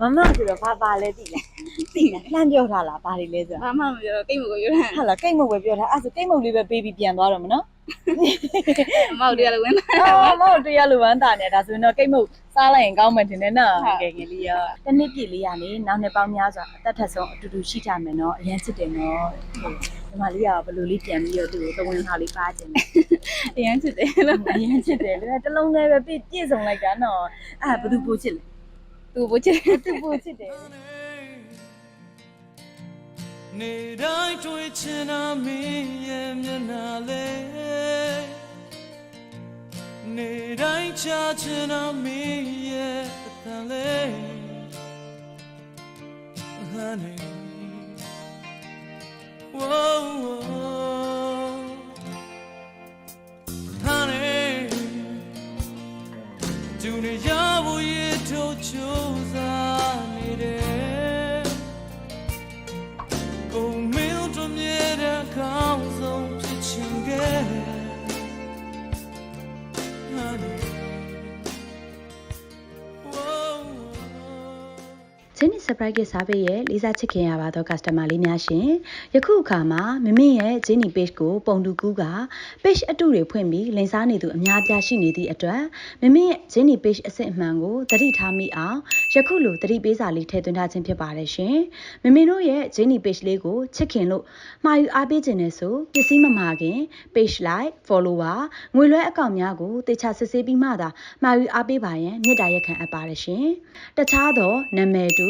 မမဆိုတော့ဘာပါလဲသိလားသိတယ်လှမ်းပြောထားလားဘာတွေလဲဆိုတာဘာမှမပြောတော့ကိတ်မကိုပြောတာဟာလားကိတ်မုတ်ပဲပြောထားအဲ့ဒါဆိုကိတ်မုတ်လေးပဲပေးပြီးပြန်သွားတော့မနော်အမောက်တွေကလည်းဝင်လာအော်မဟုတ်တရားလိုဝမ်းတာနေဒါဆိုရင်တော့ကိတ်မုတ်စားလိုက်ရင်ကောင်းမှတင်တယ်နော်ဟုတ်ကဲငယ်လေးရောတစ်နှစ်ပြည့်လေးရနေနောက်နှစ်ပေါင်းများစွာအသက်ထက်ဆုံးအတူတူရှိကြမယ်နော်အရင်စစ်တယ်နော်ဟုတ်ဒီမလေးကဘယ်လိုလေးပြန်ပြီးတော့သူ့ကိုသဝင်ထားလေးပါခြင်းလဲအရင်ချစ်တယ်လို့အရင်ချစ်တယ်လေတစ်လုံးလေးပဲပြည့်ပြည့်စုံလိုက်တာနော်အဲ့ဒါဘယ်သူပူချစ်လဲ သူ့ဘချစ်သူပူချစ်တယ်နေတိုင်းတွေ့ချင်တာမင်းရဲ့မျက်နှာလေးနေတိုင်းချာချင်တာမင်းရဲ့အသံလေး honey ချင်းနီ surprise gift စားပေးရဲ့လေးစားချစ်ခင်ရပါတော့ customer လေးများရှင်ယခုအခါမှာမမင်းရဲ့ဂျင်းနီ page ကိုပုံတူကူးက page အတုတွေဖွင့်ပြီးလင်စားနေသူအများပြားရှိနေသည့်အတွက်မမင်းရဲ့ဂျင်းနီ page အစစ်အမှန်ကိုသတိထားမိအောင်ယခုလိုသတိပေးစာလေးထည့်သွင်းထားခြင်းဖြစ်ပါတယ်ရှင်မမင်းတို့ရဲ့ဂျင်းနီ page လေးကိုချစ်ခင်လို့မှာယူအားပေးခြင်းနဲ့ဆိုပစ္စည်းမမှာခင် page like follower ငွေလွှဲအကောင့်များကိုတေချာစစ်ဆေးပြီးမှသာမှာယူအားပေးပါရန်မေတ္တာရက်ခံအပ်ပါတယ်ရှင်တခြားသောနာမည်တူ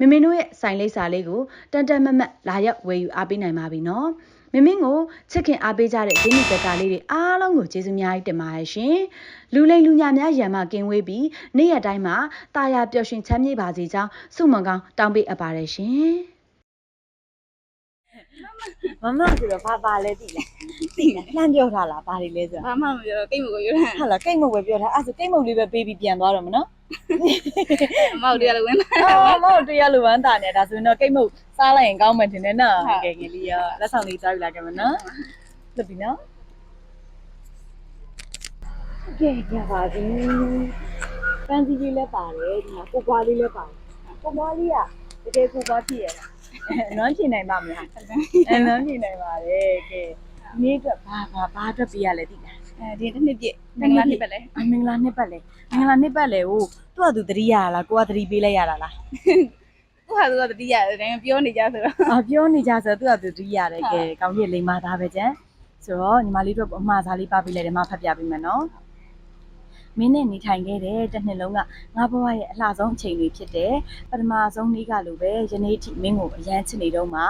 မမင်းတို့ရဲ့ site လိပ်စာလေးကိုတန်တန်မတ်မတ်လာရောက်ဝယ်ယူအားပေးနိုင်ပါပြီနော်မမင်းကိုချစ်ခင်အားပေးကြတဲ့ဂျင်းနီဇက်ကလေးတွေအားလုံးကိုကျေးဇူးများကြီးတင်ပါတယ်ရှင်လူလိမ်လူညာများရံမကင်းဝေးပြီးနေ့ရက်တိုင်းမှာတာယာပျော်ရွှင်ချမ်းမြေ့ပါစေကြောင်းဆုမွန်ကောင်းတောင်းပေးအပ်ပါတယ်ရှင် မမဆိုတော့ဘာပါလဲသိလားသိတယ်လှမ်းပြောထားလားဘာတွေလဲဆိုတာဘာမှမပြောတော့ကိတ်မကိုပြောတာဟာလားကိတ်မုတ်ပဲပြောထားအဲ့ဒါဆိုကိတ်မုတ်လေးပဲပေးပြီးပြန်သွားတော့မနော်အမောက်တွေကလည်းဝင်လာအော်မဟုတ်တရားလိုဝမ်းတာနေဒါဆိုရင်တော့ကိတ်မုတ်စားလိုက်ရင်ကောင်းမှတင်တယ်နော်ဟုတ်ကဲငယ်လေးရောလက်ဆောင်လေးကြားယူလာခဲ့မနော်လုပ်ပြီနော်ကဲကြပါပြီပန်းစီလေးလည်းပါတယ်ဒီမှာကိုပွားလေးလည်းပါတယ်ကိုပွားလေးကတကယ်ကိုပွားဖြစ်ရတာ နွမ်းပြင်နိုင်ပါမလားအဲနွမ်းပြင်နိုင်ပါတယ်ကဲဒီနေ့အတွက်ဘာဘာဘာအတွက်ပြရလဲသိလားအဲဒီတစ်နှစ်ပြည့်မင်္ဂလာနှစ်ပတ်လဲအမင်္ဂလာနှစ်ပတ်လေမင်္ဂလာနှစ်ပတ်လေဟိုသူ့အတူသတိရလားကိုကသတိပေးလိုက်ရတာလားသူ့ဟာသူကတတိယတယ်ပြောနေကြဆိုတော့အာပြောနေကြဆိုသူ့အတူသတိရတယ်ဟုတ်ကဲကောင်းကြီးလိမ္မာသားပဲကျန်ဆိုတော့ညီမလေးတို့အမှားစားလေးပါပေးလိုက်တယ်မဖတ်ပြပေးမယ်နော် မင်းနဲ့နေထိုင်ခဲ့တဲ့တစ်နှစ်လုံးကငါဘဝရဲ့အလှဆုံးအချိန်တွေဖြစ်တယ်ပထမဆုံးနေ့ကလိုပဲယနေ့ထိမင်းကိုအရန်ချစ်နေတော့မှ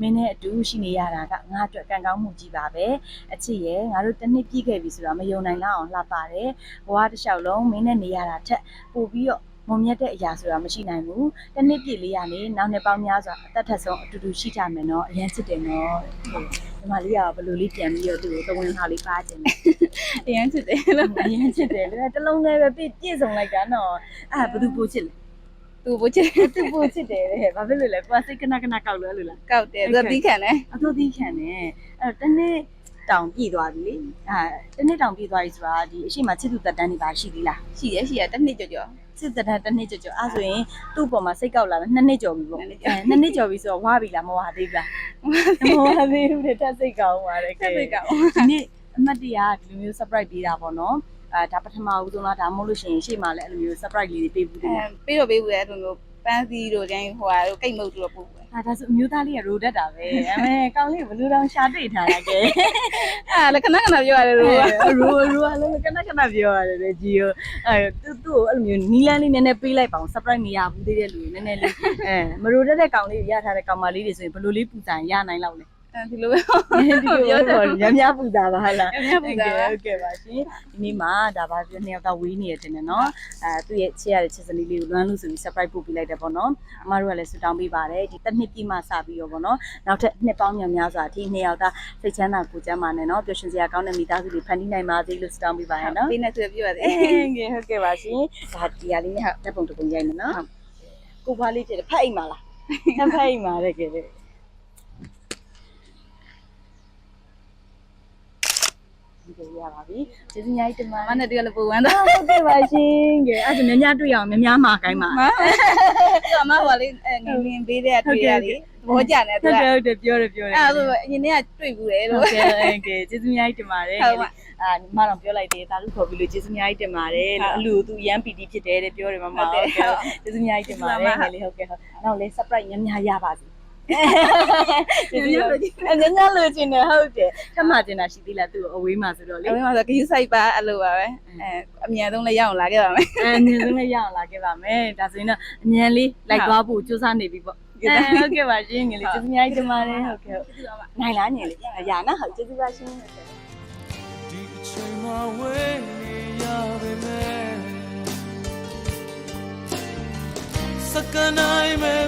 မင်းနဲ့အတူရှိနေရတာကငါအတွက်ကံကောင်းမှုကြီးပါပဲအချစ်ရဲ့ငါတို့တစ်နှစ်ပြည့်ခဲ့ပြီဆိုတော့မယုံနိုင်လောက်အောင်လှပတယ်ဘဝတစ်လျှောက်လုံးမင်းနဲ့နေရတာထက်ပိုပြီးတော့ မုံမြတ်တဲ့အရာဆိုတာမရှိနိုင်ဘူးတစ်နှစ်ပြည့်လေးရနေနောက်နှစ်ပေါင်းများစွာအသက်ထက်ဆုံးအတူတူရှိကြမယ်နော်အရန်ချစ်တယ်နော်ဟုတ်ဒီမလေးကဘယ်လိုလေးပြန်ပြီးတော့သူ့ကိုသဝင်ထားလေးပါခြင်းလဲအရင်ချစ်တယ်လို့အရင်ချစ်တယ်လေတစ်လုံးလေးပဲပြည့်ပြည့်စုံလိုက်တာနော်အဲ့ဒါဘယ်သူပို့ချစ်လဲသူ့ဘချစ်သူပို့ချစ်တယ်တဲ့ဘာဖြစ်လို့လဲကိုကစိတ်ကနကနကောက်လို့လို့လားကောက်တယ်သူကပြီးခံတယ်အတူသီးခံတယ်အဲ့တော့တစ်နေ့တောင်ပြည့်သွားပြီလေအဲတစ်နေ့တောင်ပြည့်သွားပြီဆိုတာဒီအရှိမချစ်သူတက်တန်းနေပါရှိသေးလားရှိရရှိရတစ်နှစ်ကြော်ကြော် ချစ်တက်တန်းတစ်နှစ်ကျော်ကျော်အဲ့ဆိုရင်သူ့အပေါ်မှာစိတ်ကောက်လာတာနှစ်နှစ်ကျော်ပြီပေါ့နှစ်နှစ်အဲနှစ်နှစ်ကျော်ပြီဆိုတော့ဝါပြီလားမဝါသေးဘူးလားမဝါသေးဘူးတဲ့တက်စိတ်ကောင်းပါတယ်ဆက်စိတ်ကောက်ဒီနေ့အမတ်တရဒီလိုမျိုး surprise ပေးတာပေါ့နော်အအာဒါပထမဦးဆုံးလားဒါမှမဟုတ်လို့ရှိရင်ရှေ့မှာလည်းအဲ့လိုမျိုး surprise လေးတွေပေးဘူးတအဲယ်ပေးတော့ပေးဘူးလေအဲ့လိုမျိုးပန်းစီတို့ကျင်းဟိုဟာတို့ကိတ်မုတ်တို့ပို့ပဲ အာဒါဆိုအမျိုးသားလေးကရိုတက်တာပဲအမေကောင်းလေးဘလူးတောင်ရှာတွေ့ထားရခဲ့အဲ့လည်းခဏခဏပြောရတယ်တို့ကရိုရိုအလုံးကနကနပြောရတယ်လေဂျီကိုအဲသူ့သူ့ကိုအဲ့လိုမျိုးနီလန်းလေးနည်းနည်းပေးလိုက်ပါအောင် surprise မရဘူးသေးတဲ့လူတွေနည်းနည်းလေးအဲမရိုတက်တဲ့ကောင်လေးရထားတဲ့ကောင်မလေးတွေဆိုရင်ဘလူးလေးပူဇံရနိုင်လောက်လေ အဲဒီလိုပဲဒီလိုပြောတော့ညများပူတာပါဟလားညများပူတာပါဟုတ်ကဲ့ပါရှင်ဒီနေ့မှာဒါပါပြနှစ်ယောက်တော့ဝေးနေရတယ်နော်အဲသူ့ရဲ့ချစ်ရတဲ့ချစ်စနီးလေးကိုလွမ်းလို့ဆိုပြီး surprise ပို့ပေးလိုက်တယ်ပေါ့နော်အမတို့ကလည်းဆူတောင်းပေးပါတယ်ဒီတစ်နှစ်ပြည့်မှစပြီးတော့ပေါ့နော်နောက်ထပ်နှစ်ပေါင်းများများစွာအထိနှစ်ယောက်သားစိတ်ချမ်းသာကိုယ်ကျမ်းပါနဲ့နော်ပျော်ရွှင်စရာကောင်းတဲ့မိသားစုတွေဖန်တီးနိုင်ပါသေးလို့ဆူတောင်းပေးပါရနော်ပေးနေသူပြောရတယ်အေးကဲဟုတ်ကဲ့ပါရှင်ဒါဒီဟာလေးနဲ့တက်ပုံတစ်ပုံရိုက်မယ်နော်ကိုဖွားလေးဖြစ်တယ်ဖတ်အိမ်ပါလားဖတ်အိမ်ပါလေကဲ လေဒီလိုရပါပြီကျေးဇူးများကြီးတင်ပါမနဲ့တကယ်လည်းပိုဝမ်းတော့ဟုတ်ကဲ့ပါရှင်ကဲအဲ့ဒါများများတွေ့အောင်များများမှာခိုင်းပါမသူကမဟိုလေးအဲငင်းငင်းပေးတဲ့တွေ့ရလေဘောကြတယ်ဟုသူတ်ကတယ်ဟုတ်တယ်ပြောတယ်ပြောတယ်အဲ့ဒါဆိုအရင်ကတွေ့ဘူးလေဟုလို့တ်ကဲ့ဟုတ်ကဲ့ကျေးဇူးများကြီးတင်ပါတယ်ဟုတ်ပါအာညီမတော့ပြောလိုက်တယ်ဒါလူခေါ်ပြီးလို့ကျေးဇူးများကြီးတင်ပါတယ်ဟုတ်အလူသူရမ်းပီတီဖြစ်တယ်တဲ့ပြောတယ်မမဟုတ်တယ်ကျေးဇူးများကြီးတင်ပါတယ်ငယ်လေးဟုတ်ကဲ့ဟုတ်နောက်လေး surprise များများရပါစေ ကျေးဇူးများကြီးအများများလို့ရှင်တယ်ဟုတ်တယ်ထပ်မှကျင်တာရှိသေးလားသူ့ကိုအဝေးမှာဆိုတော့လေအဲ့မှာဆိုဂယူဆိုင်ပါအဲ့လိုပါပဲအဲအမြန်ဆုံးလည်းရအောင်လာခဲ့ပါမယ်အဲအမြင်ဆုံးလေးရအောင်လာခဲ့ပါမယ်ဒါဆိုရင်တော့အမြန်လေးလိုက်သွားဖို့ကြိုးစားနေပြီပေါ့အဲဟုတ်ကဲ့ပါရှင်ငယ်လေးကျေးဇူးများကြီးတင်ပါတယ်ဟုတ်ကဲ့ဟုတ်နိုင်လားငယ်လေးရနာဟုတ်ကျေးဇူးပါရှင်ဟုတ်ကဲ့ဒီအချိန်မှာဝေးနေရပေမဲ့စကနိုင်မဲ့